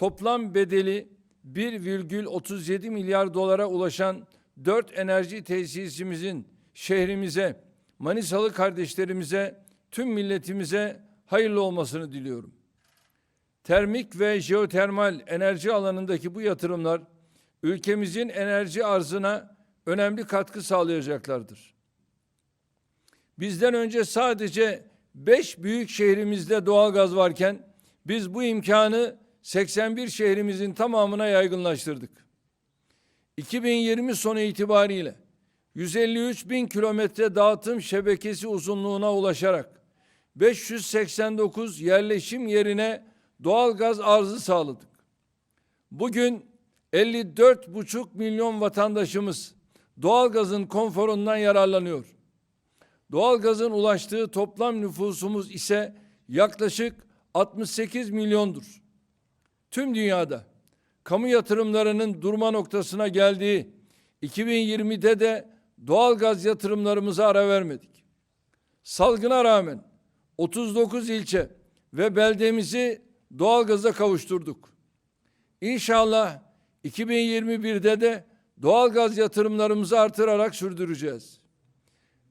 toplam bedeli 1,37 milyar dolara ulaşan 4 enerji tesisimizin şehrimize, Manisalı kardeşlerimize, tüm milletimize hayırlı olmasını diliyorum. Termik ve jeotermal enerji alanındaki bu yatırımlar ülkemizin enerji arzına önemli katkı sağlayacaklardır. Bizden önce sadece 5 büyük şehrimizde doğalgaz varken biz bu imkanı 81 şehrimizin tamamına yaygınlaştırdık. 2020 sonu itibariyle 153 bin kilometre dağıtım şebekesi uzunluğuna ulaşarak 589 yerleşim yerine doğalgaz arzı sağladık. Bugün 54,5 milyon vatandaşımız doğalgazın konforundan yararlanıyor. Doğalgazın ulaştığı toplam nüfusumuz ise yaklaşık 68 milyondur. Tüm dünyada kamu yatırımlarının durma noktasına geldiği 2020'de de doğalgaz yatırımlarımıza ara vermedik. Salgına rağmen 39 ilçe ve beldemizi doğalgaza kavuşturduk. İnşallah 2021'de de doğalgaz yatırımlarımızı artırarak sürdüreceğiz.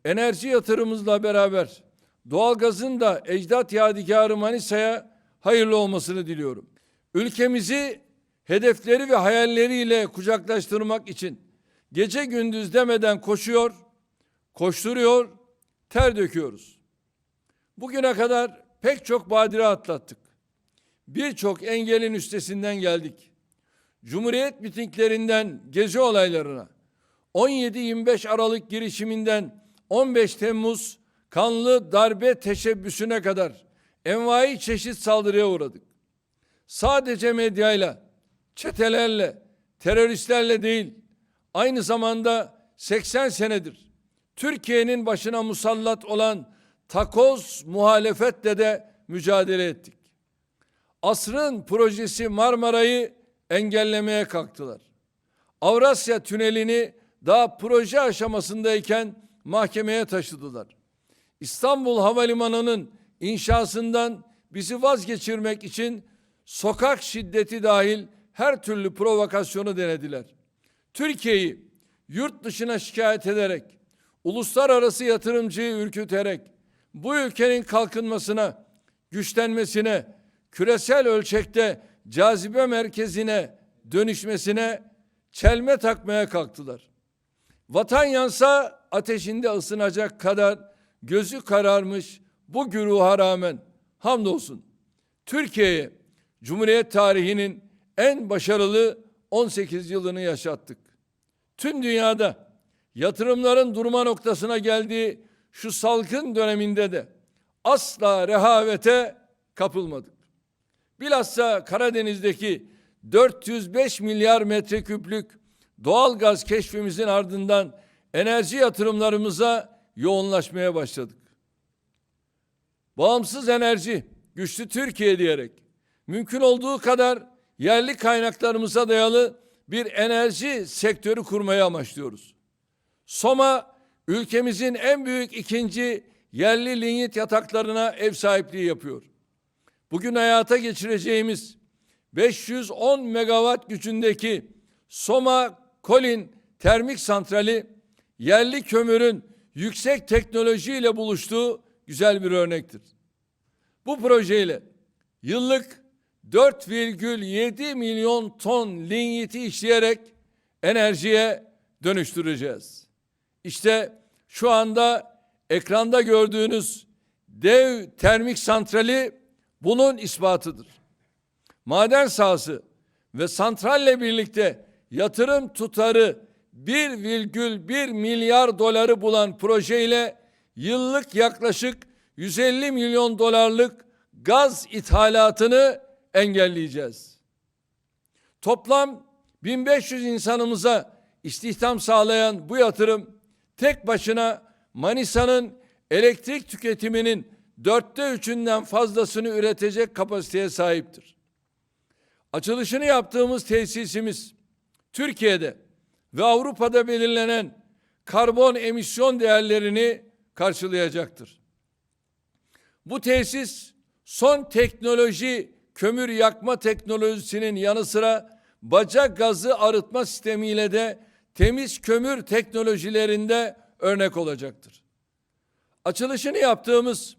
Enerji yatırımımızla beraber doğalgazın da ecdat yadigarı Manisa'ya hayırlı olmasını diliyorum. Ülkemizi hedefleri ve hayalleriyle kucaklaştırmak için gece gündüz demeden koşuyor, koşturuyor, ter döküyoruz. Bugüne kadar pek çok badire atlattık. Birçok engelin üstesinden geldik. Cumhuriyet mitinglerinden gezi olaylarına, 17-25 Aralık girişiminden 15 Temmuz kanlı darbe teşebbüsüne kadar envai çeşit saldırıya uğradık. Sadece medyayla, çetelerle, teröristlerle değil, aynı zamanda 80 senedir Türkiye'nin başına musallat olan takoz muhalefetle de mücadele ettik. Asrın projesi Marmara'yı engellemeye kalktılar. Avrasya Tüneli'ni daha proje aşamasındayken mahkemeye taşıdılar. İstanbul Havalimanı'nın inşasından bizi vazgeçirmek için sokak şiddeti dahil her türlü provokasyonu denediler. Türkiye'yi yurt dışına şikayet ederek, uluslararası yatırımcıyı ürküterek, bu ülkenin kalkınmasına, güçlenmesine, küresel ölçekte cazibe merkezine dönüşmesine çelme takmaya kalktılar. Vatan yansa ateşinde ısınacak kadar gözü kararmış bu güruha rağmen hamdolsun Türkiye'ye Cumhuriyet tarihinin en başarılı 18 yılını yaşattık. Tüm dünyada yatırımların durma noktasına geldiği şu salgın döneminde de asla rehavete kapılmadık. Bilhassa Karadeniz'deki 405 milyar metreküplük doğal gaz keşfimizin ardından enerji yatırımlarımıza yoğunlaşmaya başladık. Bağımsız enerji, güçlü Türkiye diyerek mümkün olduğu kadar yerli kaynaklarımıza dayalı bir enerji sektörü kurmayı amaçlıyoruz. Soma ülkemizin en büyük ikinci yerli linyit yataklarına ev sahipliği yapıyor. Bugün hayata geçireceğimiz 510 megawatt gücündeki Soma Kolin termik santrali yerli kömürün yüksek teknolojiyle buluştuğu güzel bir örnektir. Bu projeyle yıllık 4,7 milyon ton linyiti işleyerek enerjiye dönüştüreceğiz. İşte şu anda ekranda gördüğünüz dev termik santrali bunun ispatıdır. Maden sahası ve santralle birlikte yatırım tutarı 1,1 milyar doları bulan projeyle yıllık yaklaşık 150 milyon dolarlık gaz ithalatını engelleyeceğiz. Toplam 1500 insanımıza istihdam sağlayan bu yatırım tek başına Manisa'nın elektrik tüketiminin dörtte üçünden fazlasını üretecek kapasiteye sahiptir. Açılışını yaptığımız tesisimiz Türkiye'de ve Avrupa'da belirlenen karbon emisyon değerlerini karşılayacaktır. Bu tesis son teknoloji kömür yakma teknolojisinin yanı sıra baca gazı arıtma sistemiyle de temiz kömür teknolojilerinde örnek olacaktır. Açılışını yaptığımız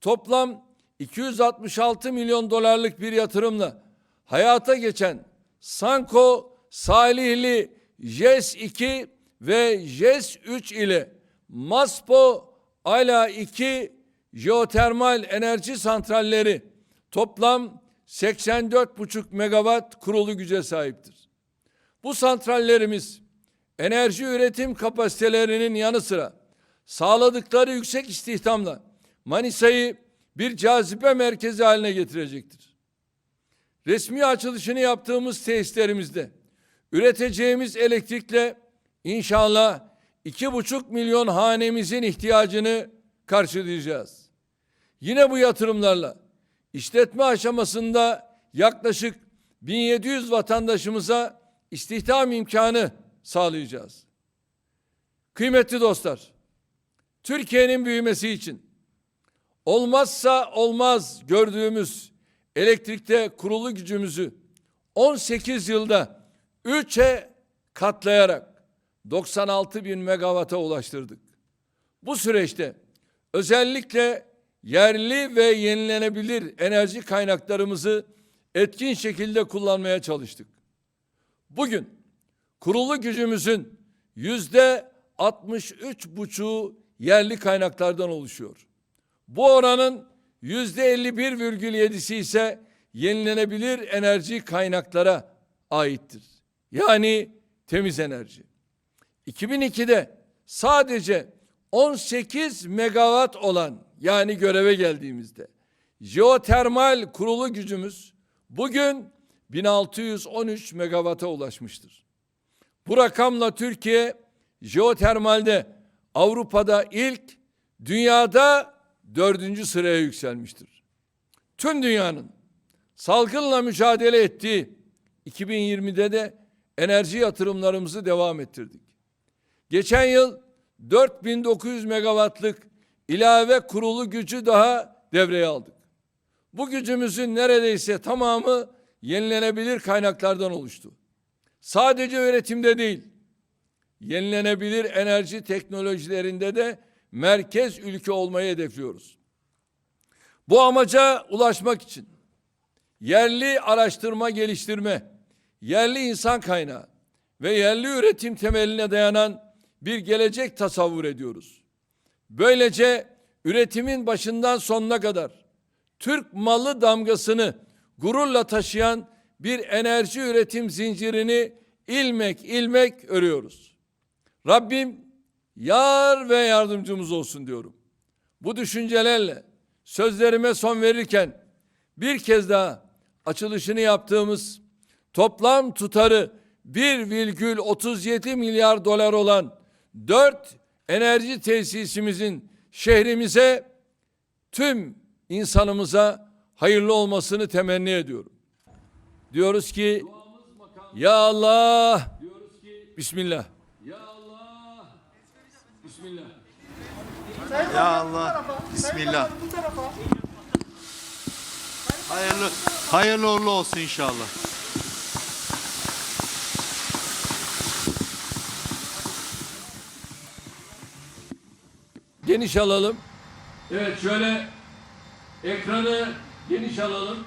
toplam 266 milyon dolarlık bir yatırımla hayata geçen Sanko Salihli JES 2 ve JES 3 ile MASPO Ala 2 jeotermal enerji santralleri toplam 84,5 megawatt kurulu güce sahiptir. Bu santrallerimiz enerji üretim kapasitelerinin yanı sıra sağladıkları yüksek istihdamla Manisa'yı bir cazibe merkezi haline getirecektir. Resmi açılışını yaptığımız tesislerimizde üreteceğimiz elektrikle inşallah iki buçuk milyon hanemizin ihtiyacını karşılayacağız. Yine bu yatırımlarla işletme aşamasında yaklaşık 1700 vatandaşımıza istihdam imkanı sağlayacağız. Kıymetli dostlar, Türkiye'nin büyümesi için olmazsa olmaz gördüğümüz elektrikte kurulu gücümüzü 18 yılda 3'e katlayarak 96 bin megawata ulaştırdık. Bu süreçte özellikle yerli ve yenilenebilir enerji kaynaklarımızı etkin şekilde kullanmaya çalıştık. Bugün kurulu gücümüzün yüzde 63 buçuğu yerli kaynaklardan oluşuyor. Bu oranın yüzde 51,7'si ise yenilenebilir enerji kaynaklara aittir. Yani temiz enerji. 2002'de sadece 18 megawatt olan yani göreve geldiğimizde jeotermal kurulu gücümüz bugün 1613 megawata ulaşmıştır. Bu rakamla Türkiye jeotermalde Avrupa'da ilk, dünyada dördüncü sıraya yükselmiştir. Tüm dünyanın salgınla mücadele ettiği 2020'de de enerji yatırımlarımızı devam ettirdik. Geçen yıl 4900 megawattlık ilave kurulu gücü daha devreye aldık. Bu gücümüzün neredeyse tamamı yenilenebilir kaynaklardan oluştu. Sadece üretimde değil, yenilenebilir enerji teknolojilerinde de merkez ülke olmayı hedefliyoruz. Bu amaca ulaşmak için yerli araştırma geliştirme, yerli insan kaynağı ve yerli üretim temeline dayanan bir gelecek tasavvur ediyoruz. Böylece üretimin başından sonuna kadar Türk malı damgasını gururla taşıyan bir enerji üretim zincirini ilmek ilmek örüyoruz. Rabbim yar ve yardımcımız olsun diyorum. Bu düşüncelerle sözlerime son verirken bir kez daha açılışını yaptığımız toplam tutarı 1,37 milyar dolar olan dört enerji tesisimizin şehrimize tüm insanımıza hayırlı olmasını temenni ediyorum. Diyoruz ki ya Allah Bismillah. Ya Allah Bismillah. Ya Allah. Bismillah. Hayırlı hayırlı uğurlu olsun inşallah. Geniş alalım. Evet şöyle ekranı geniş alalım.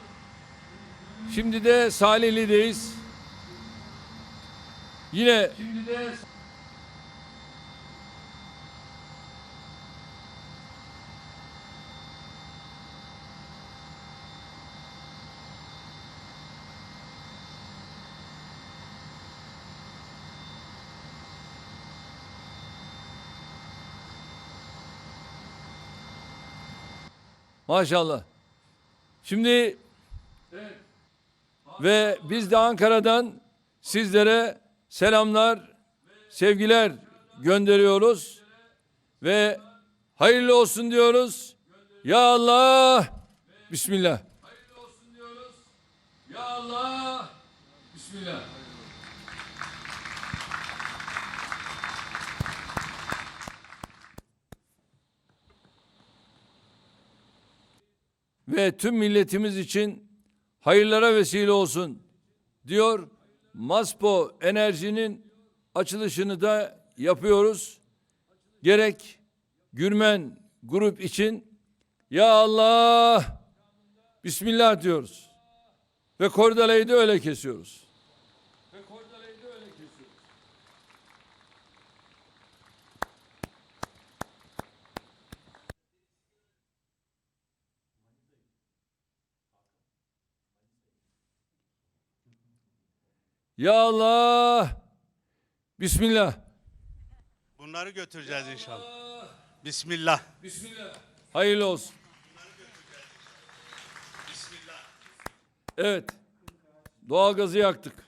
Şimdi de Salihli'deyiz. Yine şimdi de Maşallah. Şimdi ve biz de Ankara'dan sizlere selamlar, sevgiler gönderiyoruz ve hayırlı olsun diyoruz. Ya Allah, Bismillah. Hayırlı olsun diyoruz. Ya Allah, Bismillah. Ve tüm milletimiz için hayırlara vesile olsun diyor. Maspo Enerji'nin açılışını da yapıyoruz. Gerek Gürmen grup için ya Allah Bismillah diyoruz. Ve kordalayı da öyle kesiyoruz. Ve kordalayı da öyle kesiyoruz. Ya Allah Bismillah. Bunları götüreceğiz inşallah. Bismillah. Bismillah. Hayırlı olsun. Evet. Doğalgazı yaktık.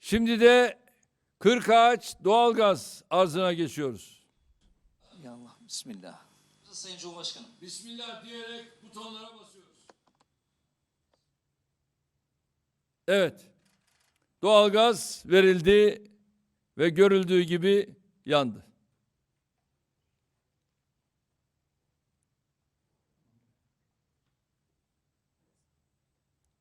Şimdi de 40 ağaç doğalgaz arzına geçiyoruz. Ya Allah, Bismillah. Sayın Cumhurbaşkanım. Bismillah diyerek butonlara basıyoruz. Evet. Doğalgaz verildi ve görüldüğü gibi yandı.